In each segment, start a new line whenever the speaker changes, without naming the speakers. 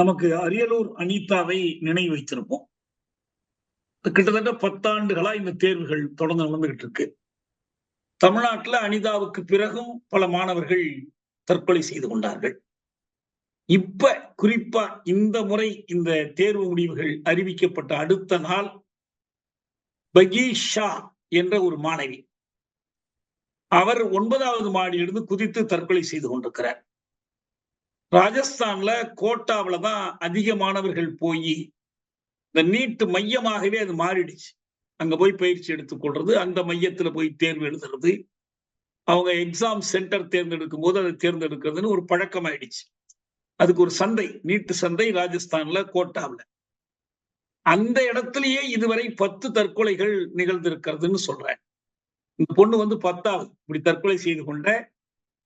நமக்கு அரியலூர் அனிதாவை நினைவு வைத்திருப்போம். கிட்டத்தட்ட பத்தாண்டுகளா இந்த தேர்வுகள் தொடர்ந்து நடந்துகிட்டு இருக்கு. தமிழ்நாட்டுல அனிதாவுக்கு பிறகும் பல மாணவர்கள் தற்கொலை செய்து கொண்டார்கள். இப்ப குறிப்பா இந்த முறை இந்த தேர்வு முடிவுகள் அறிவிக்கப்பட்ட அடுத்த நாள் பகீஷா என்ற ஒரு மாணவி. அவர் ஒன்பதாவது மாடியிலிருந்து குதித்து தற்கொலை செய்து கொண்டிருக்கிறார். ராஜஸ்தான்ல கோட்டாவில தான் அதிக மாணவர்கள் போய் இந்த நீட்டு மையமாகவே அது மாறிடுச்சு. அங்க போய் பயிற்சி எடுத்துக்கொள்றது அந்த மையத்துல போய் தேர்வு எழுதுறது. அவங்க எக்ஸாம் சென்டர் தேர்ந்தெடுக்கும் போது அதை தேர்ந்தெடுக்கிறதுன்னு ஒரு பழக்கம் ஆயிடுச்சு அதுக்கு ஒரு சந்தை நீட்டு சந்தை ராஜஸ்தான்ல கோட்டாவில். அந்த இடத்துலயே இதுவரை பத்து தற்கொலைகள் நிகழ்ந்திருக்கிறதுன்னு சொல்றேன் இந்த பொண்ணு வந்து பத்தாவது இப்படி தற்கொலை செய்து கொண்ட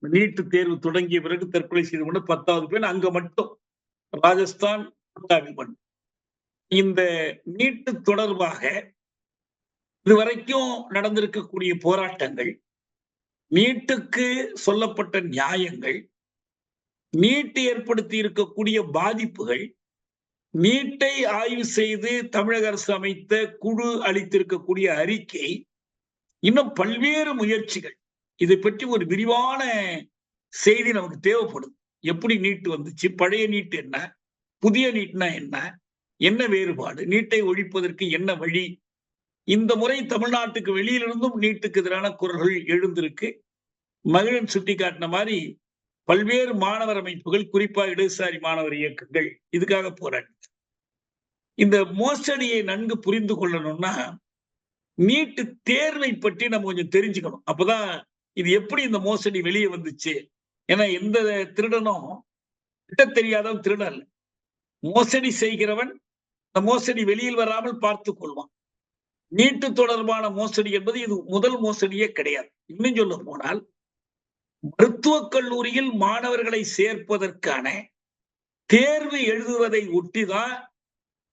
நீட்டு தேர்வு தொடங்கிய பிறகு தற்கொலை செய்து கொண்ட பத்தாவது பேர் அங்க மட்டும். ராஜஸ்தான் இந்த நீட்டு தொடர்பாக இதுவரைக்கும் நடந்திருக்கக்கூடிய போராட்டங்கள் நீட்டுக்கு சொல்லப்பட்ட நியாயங்கள் நீட்டு ஏற்படுத்தி இருக்கக்கூடிய பாதிப்புகள் நீட்டை ஆய்வு செய்து தமிழக அரசு அமைத்த குழு அளித்திருக்கக்கூடிய அறிக்கை இன்னும் பல்வேறு முயற்சிகள் இதை பற்றி ஒரு விரிவான செய்தி நமக்கு தேவைப்படும். எப்படி நீட்டு வந்துச்சு? பழைய நீட் என்ன? புதிய நீட்னா என்ன? என்ன வேறுபாடு? நீட்டை ஒழிப்பதற்கு என்ன வழி? இந்த முறை தமிழ்நாட்டுக்கு வெளியிலிருந்தும் நீட்டுக்கு எதிரான குரல்கள் எழுந்திருக்கு. மகிழன் சுட்டி காட்டின மாதிரி பல்வேறு மாணவர் அமைப்புகள் குறிப்பா இடதுசாரி மாணவர் இயக்கங்கள் இதுக்காக போராடி. இந்த மோசடியை நன்கு புரிந்து கொள்ளணும்னா நீட்டு தேர்வை பற்றி நம்ம கொஞ்சம் தெரிஞ்சுக்கணும். அப்பதான் இது எப்படி இந்த மோசடி வெளியே வந்துச்சு? ஏன்னா எந்த திருடனும் கிட்ட தெரியாதவன் திருடன் மோசடி செய்கிறவன் இந்த மோசடி வெளியில் வராமல் பார்த்து கொள்வான். நீட்டு தொடர்பான மோசடி என்பது இது முதல் மோசடியே கிடையாது. இன்னும் சொல்ல போனால் மருத்துவக் கல்லூரியில் மாணவர்களை சேர்ப்பதற்கான தேர்வு எழுதுவதை ஒட்டிதான்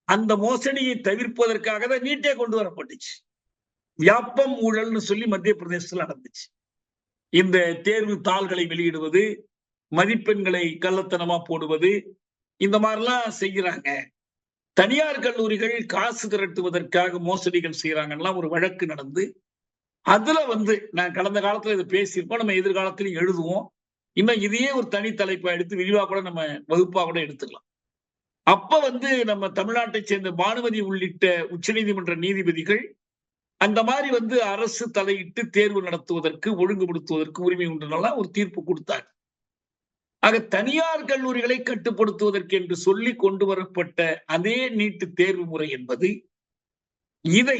அந்த மோசடியை தவிர்ப்பதற்காக தான் நீட்டே கொண்டு வரப்பட்டுச்சு. வியாப்பம் ஊழல்னு சொல்லி மத்திய பிரதேசத்தில் நடந்துச்சு. இந்த தேர்வு தாள்களை வெளியிடுவது மதிப்பெண்களை கள்ளத்தனமா போடுவது இந்த மாதிரிலாம் செய்கிறாங்க. தனியார் கல்லூரிகள் காசு திரட்டுவதற்காக மோசடிகள் செய்யறாங்கலாம் ஒரு வழக்கு நடந்து அதுல வந்து நான் கடந்த காலத்துல இதை பேசியிருப்போம் நம்ம எதிர்காலத்திலையும் எழுதுவோம். இன்னும் இதையே ஒரு தனி தலைப்பா எடுத்து விரிவா கூட நம்ம வகுப்பா கூட எடுத்துக்கலாம். அப்ப வந்து நம்ம தமிழ்நாட்டை சேர்ந்த பானுமதி உள்ளிட்ட உச்சநீதிமன்ற நீதிபதிகள் அந்த மாதிரி வந்து அரசு தலையிட்டு தேர்வு நடத்துவதற்கு ஒழுங்குபடுத்துவதற்கு உரிமை உண்டுனால ஒரு தீர்ப்பு கொடுத்தாங்க ஆக தனியார் கல்லூரிகளை கட்டுப்படுத்துவதற்கு என்று சொல்லி கொண்டு வரப்பட்ட அதே நீட்டு தேர்வு முறை என்பது இதை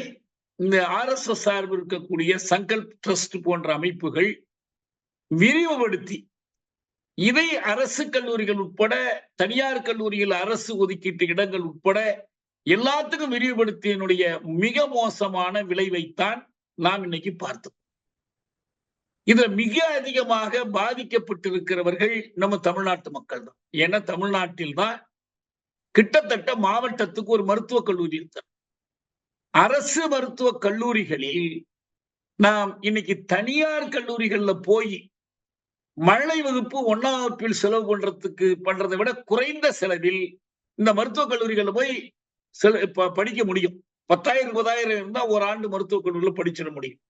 இந்த ஆர் எஸ் எஸ் சார்பு இருக்கக்கூடிய சங்கல்ப் ட்ரஸ்ட் போன்ற அமைப்புகள் விரிவுபடுத்தி இதை அரசு கல்லூரிகள் உட்பட தனியார் கல்லூரியில் அரசு ஒதுக்கீட்டு இடங்கள் உட்பட எல்லாத்துக்கும் விரிவுபடுத்தியனுடைய மிக மோசமான விளைவைத்தான் நாம் இன்னைக்கு பார்த்தோம். இதுல மிக அதிகமாக பாதிக்கப்பட்டிருக்கிறவர்கள் நம்ம தமிழ்நாட்டு மக்கள் தான். ஏன்னா தமிழ்நாட்டில் தான் கிட்டத்தட்ட மாவட்டத்துக்கு ஒரு மருத்துவக் கல்லூரி இருக்கு. அரசு மருத்துவக் கல்லூரிகளில் நாம் இன்னைக்கு தனியார் கல்லூரிகள்ல போய் மழை வகுப்பு ஒன்னாம் வகுப்பில் செலவு பண்றதுக்கு பண்றதை விட குறைந்த செலவில் இந்த மருத்துவக் கல்லூரிகள்ல போய் செல படிக்க முடியும். பத்தாயிரம் இருபதாயிரம் இருந்தா ஒரு ஆண்டு மருத்துவக் கல்லூரியில் படிச்சிட முடியும்.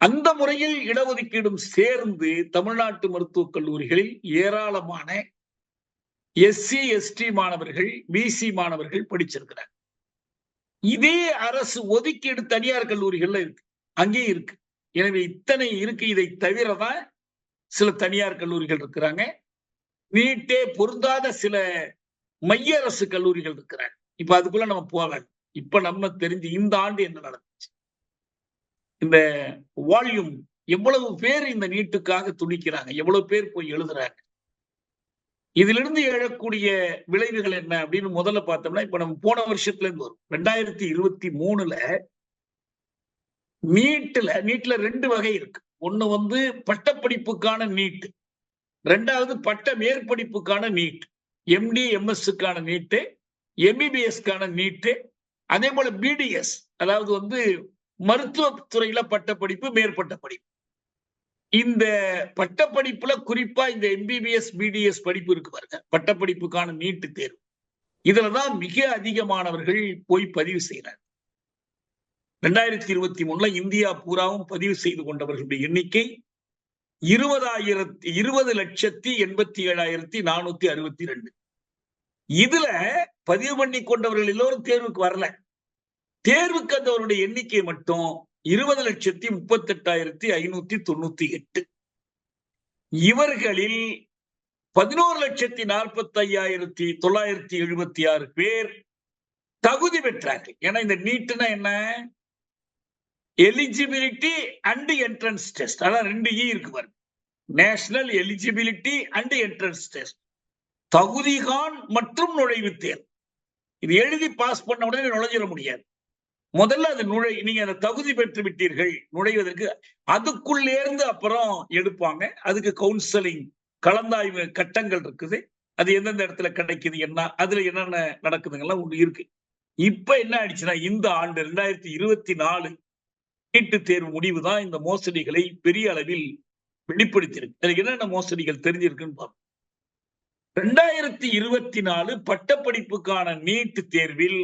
அந்த முறையில் இடஒதுக்கீடும் சேர்ந்து தமிழ்நாட்டு மருத்துவக் கல்லூரிகளில் ஏராளமான எஸ்சி எஸ்டி மாணவர்கள் பிசி மாணவர்கள் படிச்சிருக்கிறாங்க இதே அரசு ஒதுக்கீடு தனியார் கல்லூரிகள்ல இருக்கு. அங்கேயும் இருக்கு. எனவே இத்தனை இருக்கு. இதை தவிரதான் சில தனியார் கல்லூரிகள் இருக்கிறாங்க. நீட்டே பொருந்தாத சில மைய அரசு கல்லூரிகள் இருக்கிறாங்க. இப்ப அதுக்குள்ள நம்ம போகலாம் இப்ப நம்ம தெரிஞ்சு இந்த ஆண்டு என்ன நடந்துச்சு? இந்த வால்யூம் எவ்வளவு பேர் இந்த நீட்டுக்காக துடிக்கிறாங்க? எவ்வளவு பேர் போய் எழுதுறாங்க? இதிலிருந்து எழக்கூடிய விளைவுகள் என்ன அப்படின்னு முதல்ல பார்த்தோம்னா இப்ப நம்ம போன வருஷத்துல இருந்து வரும். ரெண்டாயிரத்தி இருபத்தி மூணுல நீட்டுல நீட்ல ரெண்டு வகை இருக்கு. ஒண்ணு வந்து பட்டப்படிப்புக்கான நீட் ரெண்டாவது பட்ட மேற்படிப்புக்கான நீட் எம்டி எம்எஸ்க்கான நீட்டு எம்பிபிஎஸ்க்கான நீட்டு அதே போல பிடிஎஸ் அதாவது வந்து மருத்துவத்துறையில பட்டப்படிப்பு மேற்பட்ட படிப்பு இந்த பட்டப்படிப்புல குறிப்பா இந்த எம்பிபிஎஸ் பிடிஎஸ் படிப்பு இருக்கு பாருங்க. பட்டப்படிப்புக்கான நீட்டு தேர்வு. இதுலதான் மிக அதிகமானவர்கள் போய் பதிவு செய்யறாங்க ரெண்டாயிரத்தி இருபத்தி மூணுல இந்தியா பூராவும் பதிவு செய்து கொண்டவர்களுடைய எண்ணிக்கை இருபதாயிரத்தி இருபது லட்சத்தி எண்பத்தி ஏழாயிரத்தி நானூத்தி அறுபத்தி ரெண்டு. இதுல பதிவு பண்ணி கொண்டவர்கள் எல்லோரும் தேர்வுக்கு வரல. தேர்வுக்கு அந்தவருடைய எண்ணிக்கை மட்டும் இருபது லட்சத்தி முப்பத்தி எட்டாயிரத்தி ஐநூத்தி தொண்ணூத்தி எட்டு. இவர்களில் பதினோரு லட்சத்தி நாற்பத்தி ஐயாயிரத்தி தொள்ளாயிரத்தி எழுபத்தி ஆறு பேர் தகுதி பெற்றார்கள். ஏன்னா இந்த நீட்டுனா என்ன? எலிஜிபிலிட்டி அண்ட் என்ட்ரன்ஸ் டெஸ்ட் அதான் ரெண்டு இ இருக்கு பாருங்க. National eligibility and entrance test தகுதிகான் மற்றும் நுழைவுத் தேர்வு இது எழுதி பாஸ் பண்ண உடனே நுழைஞ்சிட முடியாது. முதல்ல அது நுழை நீங்க அந்த தகுதி பெற்று விட்டீர்கள் நுழைவதற்கு அதுக்குள்ளே இருந்து அப்புறம் எடுப்பாங்க. அதுக்கு கவுன்சிலிங் கலந்தாய்வு கட்டங்கள் இருக்குது. அது எந்தெந்த இடத்துல கிடைக்குது என்ன அதுல என்னென்ன நடக்குதுங்கெல்லாம் ஒண்ணு இருக்கு. இப்ப என்ன ஆயிடுச்சுன்னா இந்த ஆண்டு ரெண்டாயிரத்தி இருபத்தி நாலு நீட்டு தேர்வு முடிவு தான் இந்த மோசடிகளை பெரிய அளவில் வெளிப்படுத்தியிருக்கு. அதுக்கு என்னென்ன மோசடிகள் தெரிஞ்சிருக்குன்னு பார்ப்போம் ரெண்டாயிரத்தி இருபத்தி நாலு பட்டப்படிப்புக்கான நீட் தேர்வில்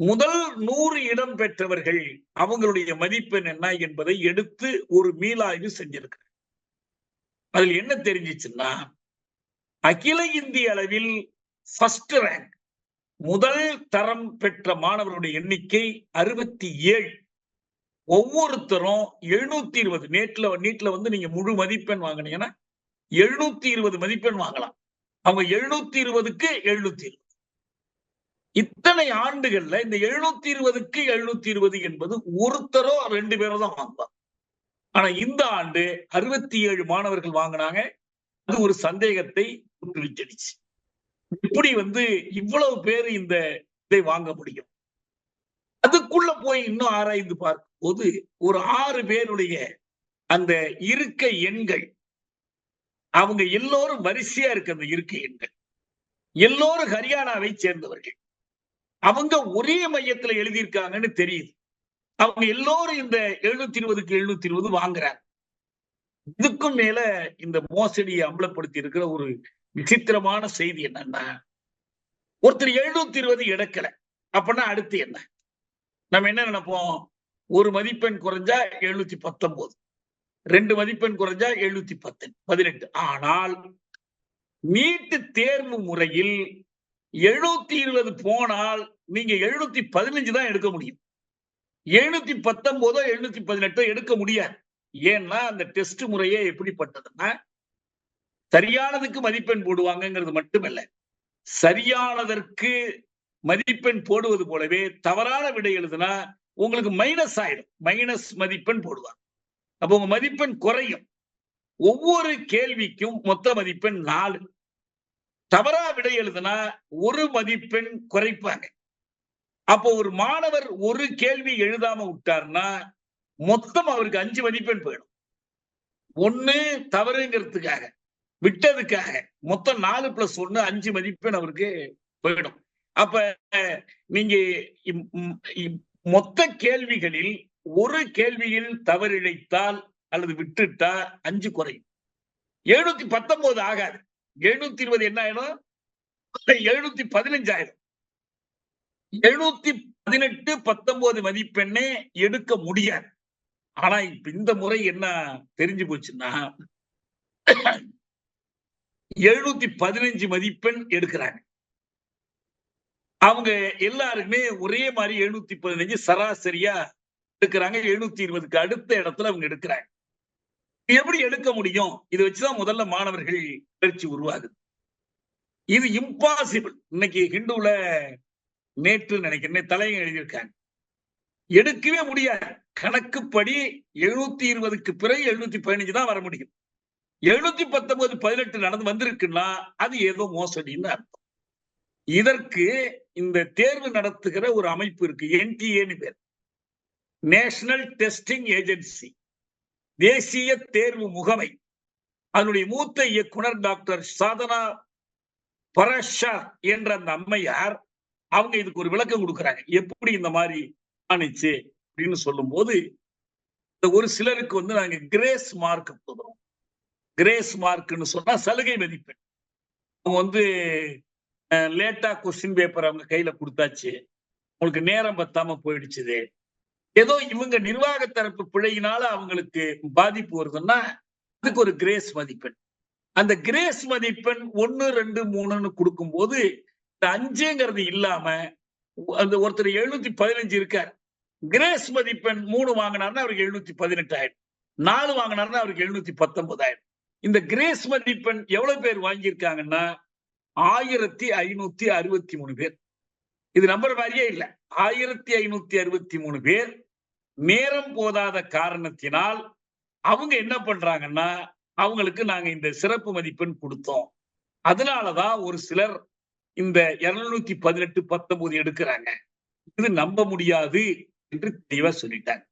முதல் நூறு இடம் பெற்றவர்கள் அவங்களுடைய மதிப்பெண் என்ன என்பதை எடுத்து ஒரு மீளாய்வு செஞ்சிருக்கிறார். அதில் என்ன தெரிஞ்சிச்சுன்னா அகில இந்திய அளவில் ஃபர்ஸ்ட் ரேங்க் முதல் தரம் பெற்ற மாணவருடைய எண்ணிக்கை அறுபத்தி ஏழு. ஒவ்வொருத்தரும் எழுநூத்தி இருபது நேட்ல நீட்ல வந்து நீங்க முழு மதிப்பெண் வாங்கினீங்கன்னா எழுநூத்தி இருபது மதிப்பெண் வாங்கலாம். அவங்க எழுநூத்தி இருபதுக்கு எழுநூத்தி இருபது. இத்தனை ஆண்டுகள்ல இந்த எழுநூத்தி இருபதுக்கு எழுநூத்தி இருபது என்பது ஒருத்தரோ ரெண்டு பேரோ தான் வாங்குவாங்க. ஆனா இந்த ஆண்டு அறுபத்தி ஏழு மாணவர்கள் வாங்கினாங்க. அது ஒரு சந்தேகத்தை விட்டடிச்சு இப்படி வந்து இவ்வளவு பேர் இந்த இதை வாங்க முடியும். அதுக்குள்ள போய் இன்னும் ஆராய்ந்து பார்க்கும் போது ஒரு ஆறு பேருடைய அந்த இருக்கை எண்கள் அவங்க எல்லோரும் வரிசையா இருக்கு அந்த இருக்கை எல்லோரும் ஹரியானாவை சேர்ந்தவர்கள். அவங்க ஒரே மையத்துல எழுதியிருக்காங்கன்னு தெரியுது. அவங்க எல்லோரும் இந்த எழுநூத்தி இருபதுக்கு எழுநூத்தி இருபது வாங்குறாங்க. இதுக்கும் மேல இந்த மோசடியை அம்பலப்படுத்தி இருக்கிற ஒரு விசித்திரமான செய்தி என்னன்னா ஒருத்தர் எழுநூத்தி இருபது எடுக்கல அப்படின்னா அடுத்து என்ன? நம்ம என்ன நினைப்போம்? ஒரு மதிப்பெண் குறைஞ்சா எழுநூத்தி பத்தொன்பது. ரெண்டு மதிப்பெண் குறைஞ்சா எழுநூத்தி பத்து பதினெட்டு. ஆனால் நீட்டு தேர்வு முறையில் எழுநூத்தி இருபது போனால் நீங்க எழுநூத்தி பதினஞ்சு தான் எடுக்க முடியும். எழுநூத்தி பத்தொன்பதோ எழுநூத்தி பதினெட்டோ எடுக்க முடியாது. ஏன்னா அந்த டெஸ்ட் முறையே எப்படிப்பட்டதுன்னா சரியானதுக்கு மதிப்பெண் போடுவாங்கங்கிறது மட்டுமல்ல சரியானதற்கு மதிப்பெண் போடுவது போலவே தவறான விடை எழுதுனா உங்களுக்கு மைனஸ் ஆயிடும். மைனஸ் மதிப்பெண் போடுவாங்க. அப்ப உங்க மதிப்பெண் குறையும். ஒவ்வொரு கேள்விக்கும் மொத்த மதிப்பெண் நாலு. தவறா விடை எழுதுனா ஒரு மதிப்பெண் குறைப்பாங்க. அப்போ ஒரு மாணவர் ஒரு கேள்வி எழுதாம விட்டார்னா மொத்தம் அவருக்கு அஞ்சு மதிப்பெண் போயிடும். ஒண்ணு தவறுங்கிறதுக்காக விட்டதுக்காக மொத்தம் நாலு பிளஸ் ஒண்ணு அஞ்சு மதிப்பெண் அவருக்கு போயிடும். அப்ப நீங்க மொத்த கேள்விகளில் ஒரு கேள்வியில் தவறிழைத்தால் அல்லது விட்டுட்டா அஞ்சு குறையும் எழுநூத்தி பத்தொன்பது ஆகாது. எழுநூத்தி இருபது என்ன ஆயிடும்? எழுநூத்தி பதினஞ்சு ஆயிடும். எழுநூத்தி பதினெட்டு பத்தொன்பது மதிப்பெண்ணே எடுக்க முடியாது. ஆனா இப்ப இந்த முறை என்ன தெரிஞ்சு போச்சுன்னா எழுநூத்தி பதினஞ்சு மதிப்பெண் எடுக்கிறாங்க. அவங்க எல்லாருமே ஒரே மாதிரி எழுநூத்தி பதினஞ்சு சராசரியா எடுக்கிறாங்க. எழுநூத்தி இருபதுக்கு அடுத்த இடத்துல அவங்க எடுக்கிறாங்க. எப்படி எடுக்க முடியும்? இதை வச்சுதான் முதல்ல மாணவர்கள் பயிற்சி உருவாகுது. இது இம்பாசிபிள் இன்னைக்கு ஹிந்துல நேற்று நினைக்கிறேன் தலையை எழுதியிருக்காங்க. எடுக்கவே முடியாது. கணக்குப்படி எழுநூத்தி இருபதுக்கு பிறகு எழுநூத்தி பதினஞ்சு தான் வர முடியும். எழுநூத்தி பத்தொன்பது பதினெட்டு நடந்து வந்திருக்குன்னா அது ஏதோ மோசடின்னு அர்த்தம். இதற்கு இந்த தேர்வு நடத்துகிற ஒரு அமைப்பு இருக்கு என்டிஏன்னு பேர். நேஷனல் டெஸ்டிங் ஏஜென்சி தேசிய தேர்வு முகமை அதனுடைய மூத்த இயக்குனர் டாக்டர் சாதனா பரஷா என்ற அந்த அம்மையார் அவங்க இதுக்கு ஒரு விளக்கம் கொடுக்குறாங்க. எப்படி இந்த மாதிரி ஆணிச்சு அப்படின்னு சொல்லும் போது இந்த ஒரு சிலருக்கு வந்து நாங்க கிரேஸ் மார்க் கொடுக்குறோம். கிரேஸ் மார்க்னு சொன்னா சலுகை மதிப்பெண். அவங்க வந்து லேட்டா கொஸ்டின் பேப்பர் அவங்க கையில கொடுத்தாச்சு. உங்களுக்கு நேரம் பத்தாம போயிடுச்சுது. ஏதோ இவங்க நிர்வாக தரப்பு பிழையினால அவங்களுக்கு பாதிப்பு வருதுன்னா அதுக்கு ஒரு கிரேஸ் மதிப்பெண். அந்த கிரேஸ் மதிப்பெண் ஒன்னு ரெண்டு மூணுன்னு கொடுக்கும்போது இந்த அஞ்சுங்கிறது இல்லாம அந்த ஒருத்தர் எழுநூத்தி பதினஞ்சு இருக்கார். கிரேஸ் மதிப்பெண் மூணு வாங்கினார்னா அவருக்கு எழுநூத்தி பதினெட்டு ஆயிடும். நாலு வாங்கினார்னா அவருக்கு எழுநூத்தி பத்தொன்பது ஆயிடும். இந்த கிரேஸ் மதிப்பெண் எவ்வளவு பேர் வாங்கியிருக்காங்கன்னா ஆயிரத்தி ஐநூத்தி அறுபத்தி மூணு பேர். இது நம்பர் மாதிரியே இல்ல. ஆயிரத்தி ஐநூத்தி அறுபத்தி மூணு பேர் நேரம் போதாத காரணத்தினால் அவங்க என்ன பண்றாங்கன்னா அவங்களுக்கு நாங்க இந்த சிறப்பு மதிப்பெண் கொடுத்தோம். அதனாலதான் ஒரு சிலர் இந்த இருநூத்தி பதினெட்டு பத்தொன்பது எடுக்கிறாங்க. இது நம்ப முடியாது என்று தெளிவா சொல்லிட்டாங்க.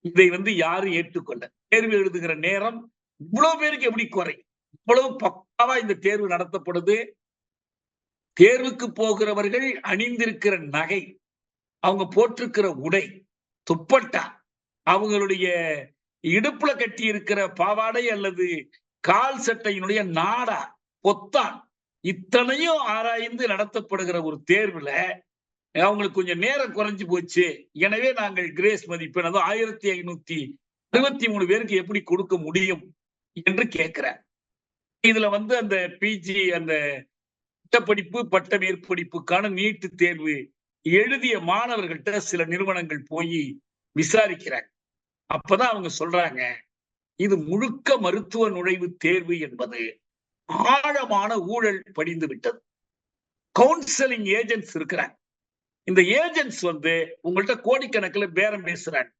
இதை வந்து யாரும் ஏற்றுக்கொள்ள தேர்வு எழுதுகிற நேரம் இவ்வளவு பேருக்கு எப்படி குறை? இவ்வளவு பக்காவா இந்த தேர்வு நடத்தப்படுது. தேர்வுக்கு போகிறவர்கள் அணிந்திருக்கிற நகை அவங்க போட்டிருக்கிற உடை துப்பட்டா. அவங்களுடைய இடுப்புல கட்டி இருக்கிற பாவாடை அல்லது கால் சட்டையினுடைய நாடா பொத்தான் இத்தனையும் ஆராய்ந்து நடத்தப்படுகிற ஒரு தேர்வுல அவங்களுக்கு கொஞ்சம் நேரம் குறைஞ்சு போச்சு. எனவே நாங்கள் கிரேஸ் மதிப்பெண் அதுவும் ஆயிரத்தி ஐநூத்தி அறுபத்தி மூணு பேருக்கு எப்படி கொடுக்க முடியும் என்று கேட்கிறேன் இதுல வந்து அந்த பிஜி அந்த பட்டப்படிப்பு பட்ட மேற்படிப்புக்கான நீட்டு தேர்வு எழுதிய மாணவர்கள்ட்ட சில நிறுவனங்கள் போய் விசாரிக்கிறாங்க. அப்பதான் அவங்க சொல்றாங்க இது முழுக்க மருத்துவ நுழைவு தேர்வு என்பது ஆழமான ஊழல் படிந்து விட்டது. கவுன்சிலிங் ஏஜென்ட்ஸ் இருக்கிறாங்க. இந்த ஏஜென்ட்ஸ் வந்து உங்கள்கிட்ட கோடிக்கணக்கில் பேரம் பேசுறாங்க.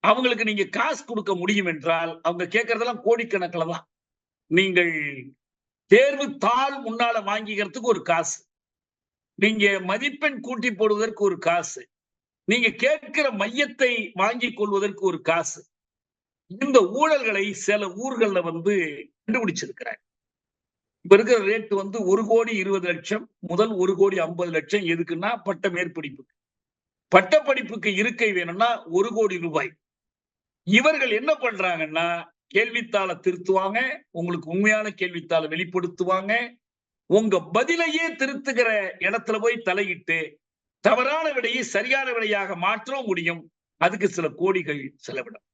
அவங்களுக்கு நீங்க காசு கொடுக்க முடியும் என்றால் அவங்க கேட்கறதெல்லாம் கோடிக்கணக்கில் தான். நீங்கள் தேர்வு தாள் முன்னால வாங்கிக்கிறதுக்கு ஒரு காசு. நீங்க மதிப்பெண் கூட்டி போடுவதற்கு ஒரு காசு. நீங்க கேட்கிற மையத்தை வாங்கி கொள்வதற்கு ஒரு காசு. இந்த ஊழல்களை சில ஊர்கள்ல வந்து கண்டுபிடிச்சிருக்கிறாங்க. இப்ப இருக்கிற ரேட் வந்து ஒரு கோடி இருபது லட்சம் முதல் ஒரு கோடி ஐம்பது லட்சம் எதுக்குன்னா பட்ட மேற்படிப்புக்கு. பட்ட படிப்புக்கு இருக்கை வேணும்னா ஒரு கோடி ரூபாய். இவர்கள் என்ன பண்றாங்கன்னா கேள்வித்தாளை திருத்துவாங்க உங்களுக்கு உண்மையான கேள்வித்தாளை வெளிப்படுத்துவாங்க உங்க பதிலையே திருத்துகிற இடத்துல போய் தலையிட்டு தவறான விடையை சரியான விடையாக மாற்றவும் முடியும். அதுக்கு சில கோடிகள் செலவிடும்.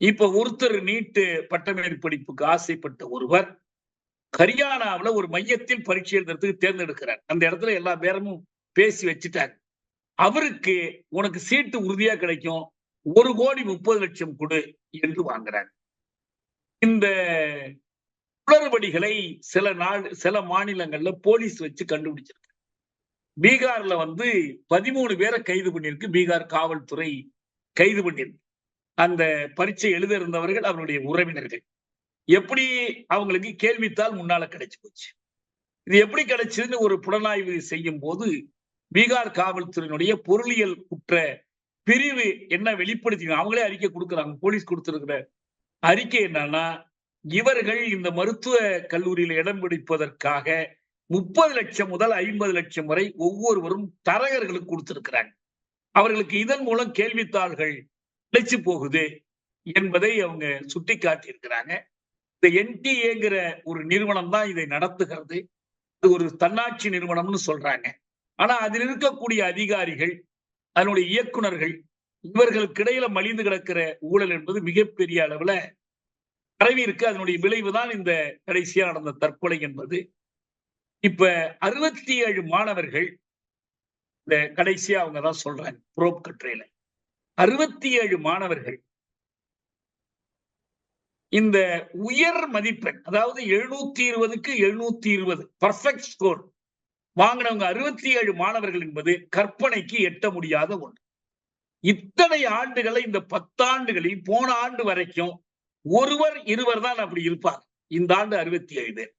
இப்ப ஒருத்தர் நீட்டு பட்டமேற்படிப்புக்கு ஆசைப்பட்ட ஒருவர் ஹரியானாவுல ஒரு மையத்தில் பரீட்சை எழுதுறதுக்கு தேர்ந்தெடுக்கிறார். அந்த இடத்துல எல்லா பேரமும் பேசி வச்சுட்டாங்க. அவருக்கு உனக்கு சீட்டு உறுதியா கிடைக்கும். ஒரு கோடி முப்பது லட்சம் கொடு என்று வாங்குறாங்க. இந்த குளறுபடிகளை சில நாடு சில மாநிலங்கள்ல போலீஸ் வச்சு கண்டுபிடிச்சிருக்கு. பீகார்ல வந்து பதிமூணு பேரை கைது பண்ணியிருக்கு. பீகார் காவல்துறை கைது பண்ணியிருக்கு. அந்த பரீட்சை எழுத இருந்தவர்கள் அவருடைய உறவினர்கள். எப்படி அவங்களுக்கு கேள்வித்தால் முன்னால கிடைச்சு போச்சு. இது எப்படி கிடைச்சதுன்னு ஒரு புலனாய்வு செய்யும் போது பீகார் காவல்துறையினுடைய பொருளியல் குற்ற பிரிவு என்ன வெளிப்படுத்தி அவங்களே அறிக்கை கொடுக்குறாங்க. போலீஸ் கொடுத்திருக்கிற அறிக்கை என்னன்னா இவர்கள் இந்த மருத்துவ கல்லூரியில இடம் பிடிப்பதற்காக முப்பது லட்சம் முதல் ஐம்பது லட்சம் வரை ஒவ்வொருவரும் தரகர்களுக்கு கொடுத்திருக்கிறாங்க. அவர்களுக்கு இதன் மூலம் கேள்வித்தாள்கள் கிடைச்சு போகுது என்பதை அவங்க சுட்டி காட்டியிருக்கிறாங்க இந்த என்டிஏங்கிற ஒரு நிறுவனம் தான் இதை நடத்துகிறது. இது ஒரு தன்னாட்சி நிறுவனம்னு சொல்றாங்க. ஆனா அதில் இருக்கக்கூடிய அதிகாரிகள் அதனுடைய இயக்குனர்கள் இவர்களுக்கு இடையில மலிந்து கிடக்கிற ஊழல் என்பது மிகப்பெரிய அளவுல பரவி இருக்கு. அதனுடைய விளைவுதான் இந்த கடைசியா நடந்த தற்கொலை என்பது. இப்ப அறுபத்தி ஏழு மாணவர்கள் இந்த கடைசியா அவங்க தான் சொல்றாங்க புரோப் கட்டுரையில. அறுபத்தி ஏழு மாணவர்கள் இந்த உயர் மதிப்பெண் அதாவது எழுநூத்தி இருபதுக்கு எழுநூத்தி இருபது பர்ஃபெக்ட் ஸ்கோர் வாங்கினவங்க அறுபத்தி ஏழு மாணவர்கள் என்பது கற்பனைக்கு எட்ட முடியாத ஒன்று. இத்தனை ஆண்டுகளை இந்த பத்தாண்டுகளில் போன ஆண்டு வரைக்கும் ஒருவர் இருவர் தான் அப்படி இருப்பார். இந்த ஆண்டு அறுபத்தி ஏழு பேர்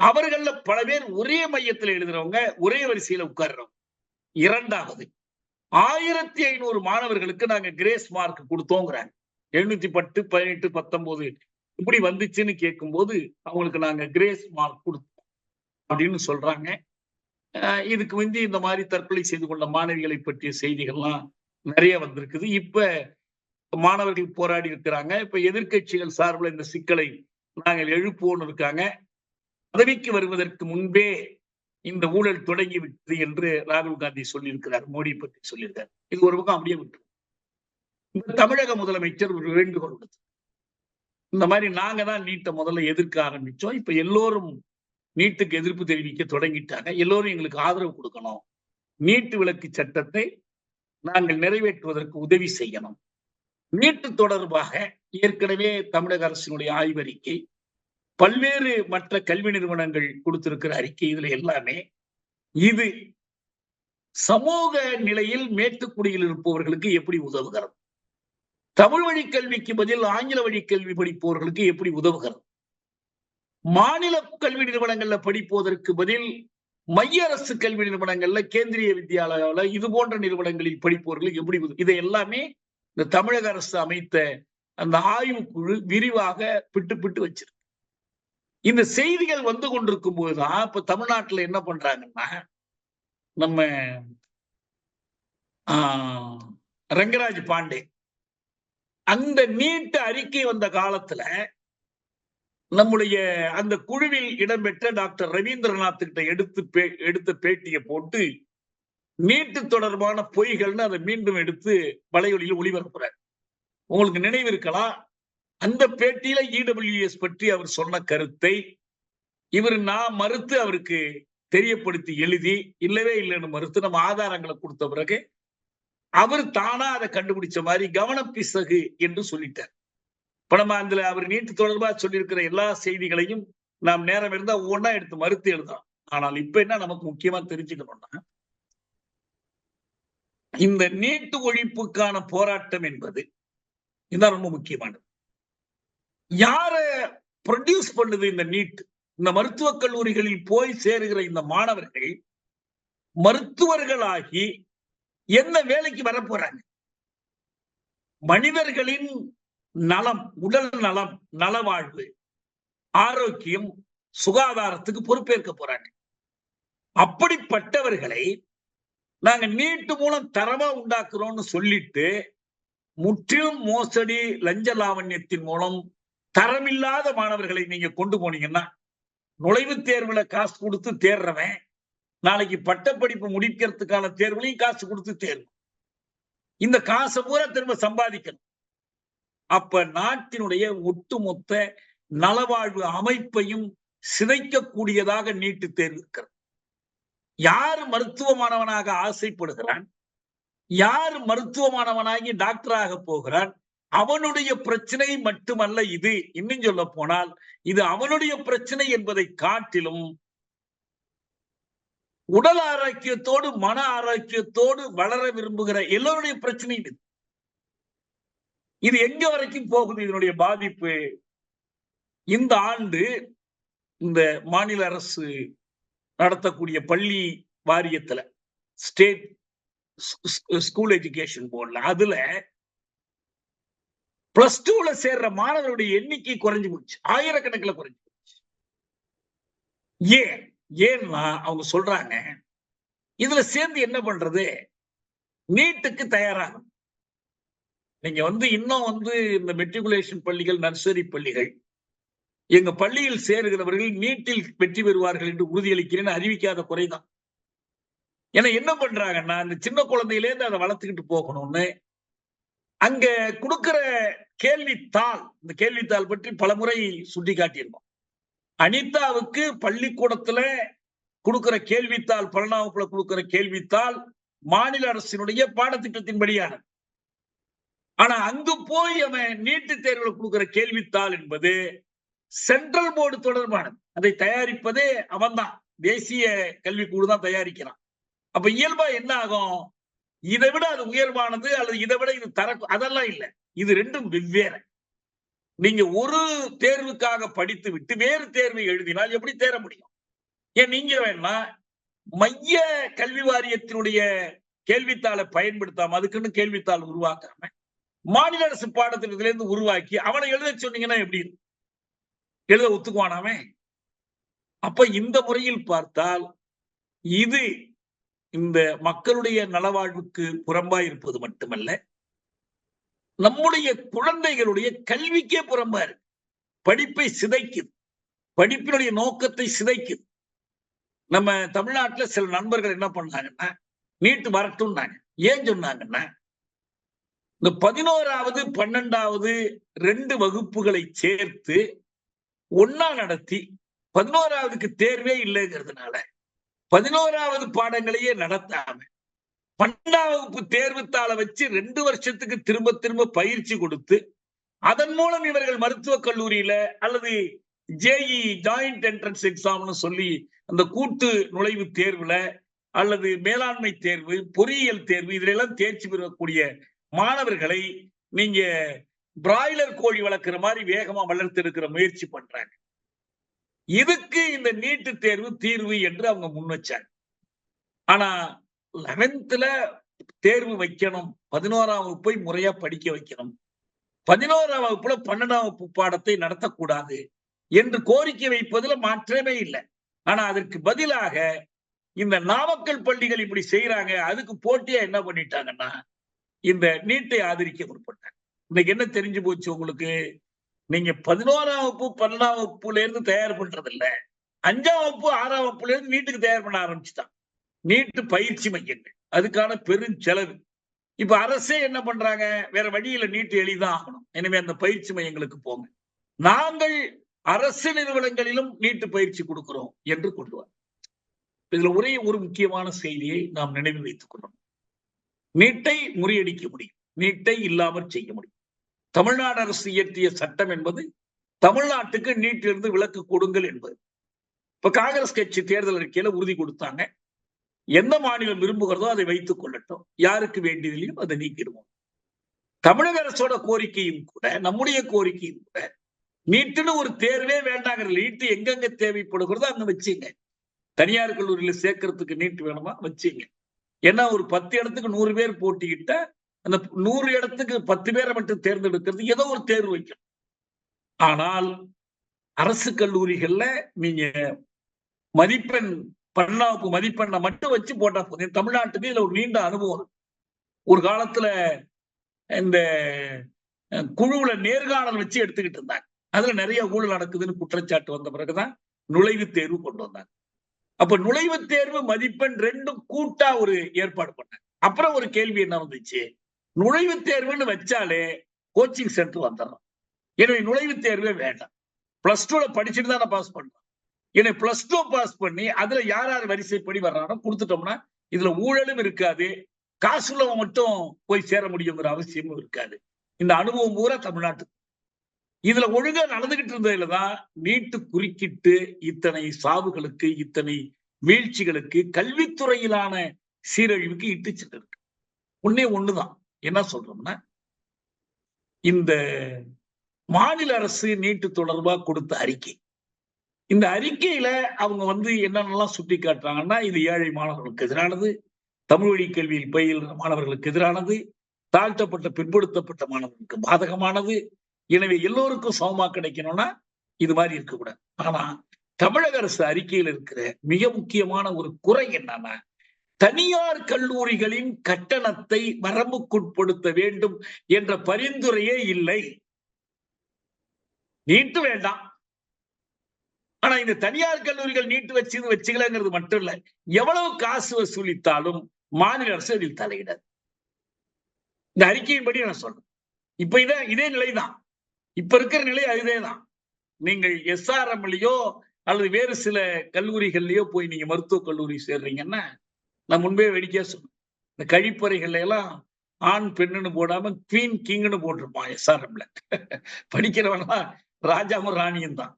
அவர்கள்ல பல பேர் ஒரே மையத்தில் எழுதுறவங்க ஒரே வரிசையில உட்கார்றவங்க. இரண்டாவது ஆயிரத்தி ஐநூறு மாணவர்களுக்கு நாங்க கிரேஸ் மார்க் கொடுத்தோங்கிறாங்க. எழுநூத்தி பத்து பதினெட்டு பத்தொன்பது இப்படி வந்துச்சுன்னு கேட்கும்போது அவங்களுக்கு நாங்க கிரேஸ் மார்க் கொடுத்தோம். அப்படின்னு சொல்றாங்க. இதுக்கு வந்து இந்த மாதிரி தற்கொலை செய்து கொண்ட மாணவிகளை பற்றிய செய்திகள்லாம் நிறைய வந்திருக்குது. இப்ப மாணவர்கள் போராடி இருக்கிறாங்க. இப்ப எதிர்கட்சிகள் சார்பில் இந்த சிக்கலை நாங்கள் எழுப்புவோன்னு இருக்காங்க. பதவிக்கு வருவதற்கு முன்பே இந்த ஊழல் தொடங்கிவிட்டது என்று ராகுல் காந்தி சொல்லியிருக்கிறார். மோடி பற்றி சொல்லியிருக்கார். இது ஒரு பக்கம் அப்படியே விட்டு இந்த தமிழக முதலமைச்சர் ஒரு வேண்டுகோள் விடுத்து இந்த மாதிரி நாங்க தான் நீட்டை முதல்ல எதிர்க்க ஆரம்பிச்சோம். இப்ப எல்லோரும் நீட்டுக்கு எதிர்ப்பு தெரிவிக்க தொடங்கிட்டாங்க. எல்லோரும் எங்களுக்கு ஆதரவு கொடுக்கணும். நீட்டு விலக்கு சட்டத்தை நாங்கள் நிறைவேற்றுவதற்கு உதவி செய்யணும். நீட்டு தொடர்பாக ஏற்கனவே தமிழக அரசினுடைய ஆய்வறிக்கை பல்வேறு மற்ற கல்வி நிறுவனங்கள் கொடுத்திருக்கிற அறிக்கை இதுல எல்லாமே இது சமூக நிலையில் மேட்டுக்குடியில் இருப்பவர்களுக்கு எப்படி உதவுகிறது? தமிழ் வழி கல்விக்கு பதில் ஆங்கில வழி கல்வி படிப்பவர்களுக்கு எப்படி உதவுகிறது? மாநில கல்வி நிறுவனங்கள்ல படிப்பதற்கு பதில் மைய அரசு கல்வி நிறுவனங்கள்ல கேந்திரிய வித்யாலயாவில் இது போன்ற நிறுவனங்களில் படிப்பவர்களுக்கு எப்படி உதவு இதை எல்லாமே இந்த தமிழக அரசு அமைத்த அந்த ஆய்வு குழு விரிவாக பிட்டு பிட்டு வச்சிருக்கு. இந்த செய்திகள் வந்து கொண்டிருக்கும் போதுதான் இப்ப தமிழ்நாட்டுல என்ன பண்றாங்கன்னா நம்ம ஆஹ் ரங்கராஜ் பாண்டே அந்த நீட்டு அறிக்கை வந்த காலத்துல நம்முடைய அந்த குழுவில் இடம்பெற்ற டாக்டர் ரவீந்திரநாத் கிட்ட எடுத்து பே எடுத்த பேட்டியை போட்டு நீட்டு தொடர்பான பொய்கள்னு அதை மீண்டும் எடுத்து வலையொலியில் ஒளிபரப்புறார். உங்களுக்கு நினைவு இருக்கலாம் அந்த பேட்டியில இடபிள்யூஎஸ் பற்றி அவர் சொன்ன கருத்தை இவர் நான் மறுத்து அவருக்கு தெரியப்படுத்தி எழுதி இல்லவே இல்லைன்னு மறுத்து நம்ம ஆதாரங்களை கொடுத்த பிறகு அவர் தானா அதை கண்டுபிடிச்ச மாதிரி கவனப்பிசகு என்று சொல்லிட்டார். இப்ப நம்ம அதுல அவர் நீட்டு தொடர்பா சொல்லியிருக்கிற எல்லா செய்திகளையும் நாம் நேரம் இருந்தா ஒவ்வொன்றா எடுத்து மறுத்து எழுதலாம். ஆனால் இப்ப என்ன நமக்கு முக்கியமா தெரிஞ்சுக்கணும்னா இந்த நீட்டு ஒழிப்புக்கான போராட்டம் என்பது இதுதான் ரொம்ப முக்கியமானது. யார ப்ரொடியூஸ் பண்ணுது இந்த நீட் இந்த மருத்துவக் கல்லூரிகளில் போய் சேருகிற இந்த மாணவர்கள் மருத்துவர்களாகி என்ன வேலைக்கு வர போறாங்க? மனிதர்களின் நலம் உடல் நலம் நலவாழ்வு ஆரோக்கியம் சுகாதாரத்துக்கு பொறுப்பேற்க போறாங்க. அப்படிப்பட்டவர்களை நாங்க நீட்டு மூலம் தரமா உண்டாக்குறோம்னு சொல்லிட்டு முற்றிலும் மோசடி லஞ்ச லாவண்யத்தின் மூலம் தரமில்லாத மாணவர்களை நீங்க கொண்டு போனீங்கன்னா நுழைவுத் தேர்வுல காசு கொடுத்து தேர்றவன் நாளைக்கு பட்டப்படிப்பு முடிக்கிறதுக்கான தேர்வுலையும் காசு கொடுத்து தேர்வு. இந்த காசை பூரா திரும்ப சம்பாதிக்கணும். அப்ப நாட்டினுடைய ஒட்டுமொத்த நலவாழ்வு அமைப்பையும் சிதைக்கக்கூடியதாக நீட்டு தேர்வு இருக்கிறது. யார் மருத்துவமானவனாக ஆசைப்படுகிறான்? யார் மருத்துவமானவனாகி டாக்டராக போகிறான்? அவனுடைய பிரச்சனை மட்டுமல்ல இது. இன்னும் சொல்ல போனால் இது அவனுடைய பிரச்சனை என்பதை காட்டிலும் உடல் ஆரோக்கியத்தோடு மன ஆரோக்கியத்தோடு வளர விரும்புகிற எல்லோருடைய பிரச்சனை இது. இது எங்க வரைக்கும் போகுது இதனுடைய பாதிப்பு? இந்த ஆண்டு இந்த மாநில அரசு நடத்தக்கூடிய பள்ளி வாரியத்துல ஸ்டேட் ஸ்கூல் எஜுகேஷன் போர்டில் அதுல பிளஸ் டூல சேர்ற மாணவர்களுடைய எண்ணிக்கை குறைஞ்சு போச்சு. ஆயிரக்கணக்கில் குறைஞ்சு போச்சு. ஏன்? ஏன்னா அவங்க சொல்றாங்க இதுல சேர்ந்து என்ன பண்றது? நீட்டுக்கு தயாராகும் நீங்க வந்து இன்னும் வந்து இந்த மெட்ரிகுலேஷன் பள்ளிகள் நர்சரி பள்ளிகள் எங்க பள்ளியில் சேருகிறவர்கள் நீட்டில் வெற்றி பெறுவார்கள் என்று உறுதியளிக்கிறேன் அறிவிக்காத குறைதான். ஏன்னா என்ன பண்றாங்கன்னா இந்த சின்ன குழந்தையிலேருந்து அதை வளர்த்துக்கிட்டு போகணும்னு அங்க கொடுக்கிற கேள்வித்தாள் இந்த கேள்வித்தாள் பற்றி பலமுறை சுட்டி காட்டியிருக்கோம் அனிதாவுக்கு பள்ளிக்கூடத்துல கொடுக்கிற கேள்வித்தாள் பல்னாவுக்குள்ள கொடுக்கிற கேள்வித்தாள் மாநில அரசினுடைய பாடத்திட்டத்தின்படியானது. ஆனா அங்கு போய் அவன் நீட்டு தேர்வுல கொடுக்கிற கேள்வித்தாள் என்பது சென்ட்ரல் போர்டு தொடர்பானது. அதை தயாரிப்பதே அவன்தான். தேசிய கல்விக்கூடு தான் தயாரிக்கிறான். அப்ப இயல்பா என்ன ஆகும்? இதை விட அது உயர்வானது அல்லது இதை விட இது தர அதெல்லாம் இல்லை. இது ரெண்டும் வெவ்வேறு. நீங்க ஒரு தேர்வுக்காக படித்து விட்டு வேறு தேர்வை எழுதினால் எப்படி தேர முடியும்? ஏன் நீங்க வேணா மைய கல்வி வாரியத்தினுடைய கேள்வித்தாளை பயன்படுத்தாம அதுக்குன்னு கேள்வித்தாள் உருவாக்காம மாநில அரசு பாடத்திட்டத்தில இருந்து உருவாக்கி அவனை எழுத சொன்னீங்கன்னா எப்படி எழுத ஒத்துக்குவானாமே? அப்ப இந்த முறையில் பார்த்தால் இது இந்த மக்களுடைய நலவாழ்வுக்கு புறம்பா இருப்பது மட்டுமல்ல நம்முடைய குழந்தைகளுடைய கல்விக்கே புறம்பா இருக்கு. படிப்பை சிதைக்குது. படிப்பினுடைய நோக்கத்தை சிதைக்குது. நம்ம தமிழ்நாட்டுல சில நண்பர்கள் என்ன பண்ணாங்கன்னா நீட்டு வரட்டும்னாங்க. ஏன் சொன்னாங்கன்னா இந்த பதினோராவது பன்னெண்டாவது ரெண்டு வகுப்புகளை சேர்த்து ஒன்னா நடத்தி பதினோராவதுக்கு தேர்வே இல்லைங்கிறதுனால பதினோராவது பாடங்களையே நடத்தாம பன்னெண்டாம் வகுப்பு தேர்வுத்தாளை வச்சு ரெண்டு வருஷத்துக்கு திரும்ப திரும்ப பயிற்சி கொடுத்து அதன் மூலம் இவர்கள் மருத்துவக் கல்லூரியில அல்லது ஜேஇ ஜாயிண்ட் என்ட்ரன்ஸ் எக்ஸாம்னு சொல்லி அந்த கூட்டு நுழைவு தேர்வுல அல்லது மேலாண்மை தேர்வு பொறியியல் தேர்வு இதிலெல்லாம் தேர்ச்சி பெறக்கூடிய மாணவர்களை நீங்க பிராய்லர் கோழி வளர்க்குற மாதிரி வேகமா வளர்த்து இருக்கிற முயற்சி பண்றாங்க. இதுக்கு இந்த நீட்டு தேர்வு தீர்வு என்று அவங்க முன் வச்சாங்க. ஆனா லெவன்த்ல தேர்வு வைக்கணும் பதினோராம் வகுப்பை முறையா படிக்க வைக்கணும் பதினோராம் வகுப்புல பன்னெண்டாம் வகுப்பு பாடத்தை நடத்தக்கூடாது என்று கோரிக்கை வைப்பதுல மாற்றமே இல்லை. ஆனா அதற்கு பதிலாக இந்த நாமக்கல் பள்ளிகள் இப்படி செய்யறாங்க அதுக்கு போட்டியா என்ன பண்ணிட்டாங்கன்னா இந்த நீட்டை ஆதரிக்க முற்பட்டாங்க. இன்னைக்கு என்ன தெரிஞ்சு போச்சு உங்களுக்கு? நீங்க பதினோராம் வகுப்பு பன்னெண்டாம் வகுப்புல இருந்து தயார் பண்றது இல்ல. அஞ்சாம் வகுப்பு ஆறாம் வகுப்புல இருந்து நீட்டுக்கு தயார் பண்ண ஆரம்பிச்சுட்டான். நீட்டு பயிற்சி மையங்கள். அதுக்கான பெரும் செலவு இப்ப அரசே என்ன பண்றாங்க? வேற வழியில நீட்டு எளிதான் ஆகணும். எனவே அந்த பயிற்சி மையங்களுக்கு போங்க. நாங்கள் அரசு நிறுவனங்களிலும் நீட்டு பயிற்சி கொடுக்கிறோம் என்று கொண்டு வர இதுல ஒரே ஒரு முக்கியமான செய்தியை நாம் நினைவில் வைத்துக் கொள்ளணும். நீட்டை முறியடிக்க முடியும். நீட்டை இல்லாமல் செய்ய முடியும். தமிழ்நாடு அரசு இயற்றிய சட்டம் என்பது தமிழ்நாட்டுக்கு நீட்டிலிருந்து விலக்கு கொடுங்கள் என்பது. இப்ப காங்கிரஸ் கட்சி தேர்தல் அறிக்கையில உறுதி கொடுத்தாங்க. எந்த மாநிலம் விரும்புகிறதோ அதை வைத்துக் கொள்ளட்டும். யாருக்கு வேண்டியதிலையும் அதை நீக்கிடுவோம். தமிழக அரசோட கோரிக்கையும் கூட நம்முடைய கோரிக்கையும் கூட நீட்டுன்னு ஒரு தேர்வே வேண்டாங்கிற நீட்டு எங்கெங்க தேவைப்படுகிறதோ அங்க வச்சுங்க. தனியார் கல்லூரியில சேர்க்கறதுக்கு நீட்டு வேணுமா? வச்சுங்க. ஏன்னா ஒரு பத்து இடத்துக்கு நூறு பேர் போட்டிக்கிட்ட அந்த நூறு இடத்துக்கு பத்து பேரை மட்டும் தேர்ந்தெடுக்கிறது ஏதோ ஒரு தேர்வு வைக்கும் ஆனால் அரசு கல்லூரிகள்ல நீங்க மதிப்பெண் பன்னாப்பு மதிப்பெண்ணை மட்டும் வச்சு போட்டா போதும். தமிழ்நாட்டுக்கு இதுல ஒரு நீண்ட அனுபவம் ஒரு காலத்துல இந்த குழுவுல நேர்காணல் வச்சு எடுத்துக்கிட்டு இருந்தாங்க. அதுல நிறைய ஊழல் நடக்குதுன்னு குற்றச்சாட்டு வந்த பிறகுதான் நுழைவுத் தேர்வு கொண்டு வந்தாங்க. அப்ப நுழைவுத் தேர்வு மதிப்பெண் ரெண்டும் கூட்டா ஒரு ஏற்பாடு பண்ணாங்க. அப்புறம் ஒரு கேள்வி என்ன வந்துச்சு? நுழைவுத் தேர்வுன்னு வச்சாலே கோச்சிங் சென்டர் வந்துடணும் எனவே நுழைவுத் தேர்வே வேண்டாம். பிளஸ் டூல படிச்சுட்டு தானே பாஸ் பண்றோம் என்னை பிளஸ் டூ பாஸ் பண்ணி அதுல யார் யார் வரிசைப்படி வர்றானோ கொடுத்துட்டோம்னா இதுல ஊழலும் இருக்காது. காசுள்ளவன் மட்டும் போய் சேர முடியுங்கிற அவசியமும் இருக்காது. இந்த அனுபவம் பூரா தமிழ்நாட்டுக்கு. இதுல ஒழுங்கா நடந்துகிட்டு இருந்ததுல தான் நீட்டு குறுக்கிட்டு இத்தனை சாவுகளுக்கு இத்தனை வீழ்ச்சிகளுக்கு கல்வித்துறையிலான சீரழிவுக்கு இட்டு சென்றிருக்கு. ஒன்னே ஒண்ணுதான். என்ன சொல்றோம்னா இந்த மாநில அரசு நீட்டு தொடர்பா கொடுத்த அறிக்கை. இந்த அறிக்கையில அவங்க வந்து என்னென்னலாம் சுட்டி காட்டுறாங்கன்னா இது ஏழை மாணவர்களுக்கு எதிரானது தமிழ் வழி கல்வியில் பயில்கிற மாணவர்களுக்கு எதிரானது தாழ்த்தப்பட்ட பிற்படுத்தப்பட்ட மாணவர்களுக்கு பாதகமானது. எனவே எல்லோருக்கும் சமமா கிடைக்கணும்னா இது மாதிரி இருக்கக்கூடாது. ஆனா தமிழக அரசு அறிக்கையில் இருக்கிற மிக முக்கியமான ஒரு குறை என்னன்னா தனியார் கல்லூரிகளின் கட்டணத்தை வரம்புக்குட்படுத்த வேண்டும் என்ற பரிந்துரையே இல்லை. நீட்டு வேண்டாம். ஆனா இந்த தனியார் கல்லூரிகள் நீட்டு வச்சு வச்சுக்கலங்கிறது மட்டும் இல்ல எவ்வளவு காசு வசூலித்தாலும் மாநில அரசு அதில் தலையிடாது. இந்த அறிக்கையின்படி நான் சொல்றேன். இப்ப இத இதே நிலைதான். இப்ப இருக்கிற நிலை அதுதே தான் நீங்கள் எஸ்ஆர்எம்லயோ அல்லது வேறு சில கல்லூரிகள்லயோ போய் நீங்க மருத்துவக் கல்லூரி சேர்றீங்கன்னா நான் முன்பே வெடிக்க சொன்னேன் இந்த கழிப்பறைகள்ல எல்லாம் ஆண் பெண்ணுன்னு போடாம குவீன் கிங்னு போட்டிருப்பான் எஸ்ஆர்எம்ல படிக்கிறவனா ராஜாவும் ராணியும் தான்.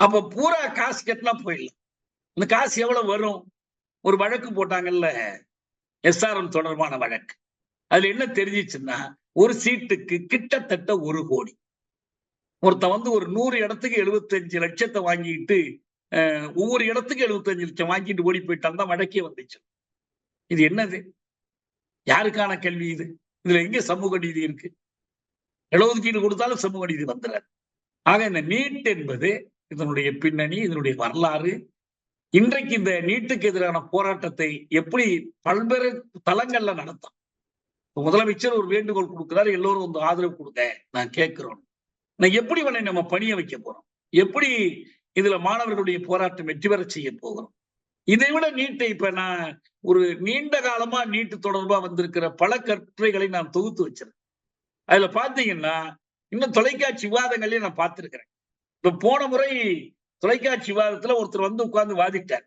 அப்ப பூரா காசு கட்டினா போயிடலாம். இந்த காசு எவ்வளவு வரும்? ஒரு வழக்கு போட்டாங்கல்ல எஸ்ஆர்எம் தொடர்பான வழக்கு. அதுல என்ன தெரிஞ்சிச்சுன்னா ஒரு சீட்டுக்கு கிட்டத்தட்ட ஒரு கோடி. ஒருத்தன் வந்து ஒரு நூறு இடத்துக்கு எழுபத்தஞ்சு லட்சத்தை வாங்கிட்டு ஒவ்வொரு இடத்துக்கு எழுபத்தஞ்சு லட்சம் வாங்கிட்டு ஓடி போயிட்டான் தான் வழக்கே வந்துச்சு. இது என்னது? யாருக்கான கல்வி இது? இதுல எங்க சமூக நீதி இருக்கு? இடஒதுக்கீடு கொடுத்தாலும் சமூக நீதி வந்துடாது. ஆக இந்த நீட் என்பது இதனுடைய பின்னணி இதனுடைய வரலாறு. இன்றைக்கு இந்த நீட்டுக்கு எதிரான போராட்டத்தை எப்படி பல்வேறு தளங்கள்ல நடத்தும்? முதலமைச்சர் ஒரு வேண்டுகோள் கொடுக்கிறார் எல்லோரும் வந்து ஆதரவு கொடுங்க நான் கேட்கிறோம். நான் எப்படி உன்னை நம்ம பணிய வைக்க போறோம்? எப்படி இதுல மாணவர்களுடைய போராட்டம் வெற்றி பெற செய்ய போகிறோம். இதை விட நீட்டை இப்ப நான் ஒரு நீண்ட காலமா நீட்டு தொடர்பா வந்திருக்கிற பல கற்றைகளை நான் தொகுத்து வச்சிருக்கேன். அதுல பாத்தீங்கன்னா இன்னும் தொலைக்காட்சி விவாதங்களையும் நான் பார்த்திருக்கிறேன். இப்ப போன முறை தொலைக்காட்சி விவாதத்துல ஒருத்தர் வந்து உட்கார்ந்து வாதிட்டார்.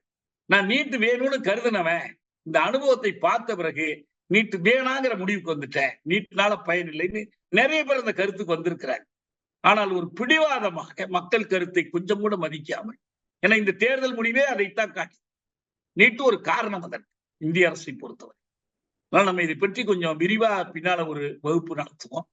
நான் நீட்டு வேணும்னு கருதினவன் இந்த அனுபவத்தை பார்த்த பிறகு நீட்டு வேணாங்கிற முடிவுக்கு வந்துட்டேன். நீட்டுனால பயன் இல்லைன்னு நிறைய பேர் அந்த கருத்துக்கு வந்திருக்கிறாங்க ஆனால் ஒரு பிடிவாதமாக மக்கள் கருத்தை கொஞ்சம் கூட மதிக்காமல் ஏன்னா இந்த தேர்தல் முடிவே அதைத்தான் காட்டி. நீட்டு ஒரு காரணம் அதற்கு இந்திய அரசை பொறுத்தவரை. அதனால நம்ம இதை பற்றி கொஞ்சம் விரிவா பின்னால ஒரு வகுப்பு நடத்துவோம்.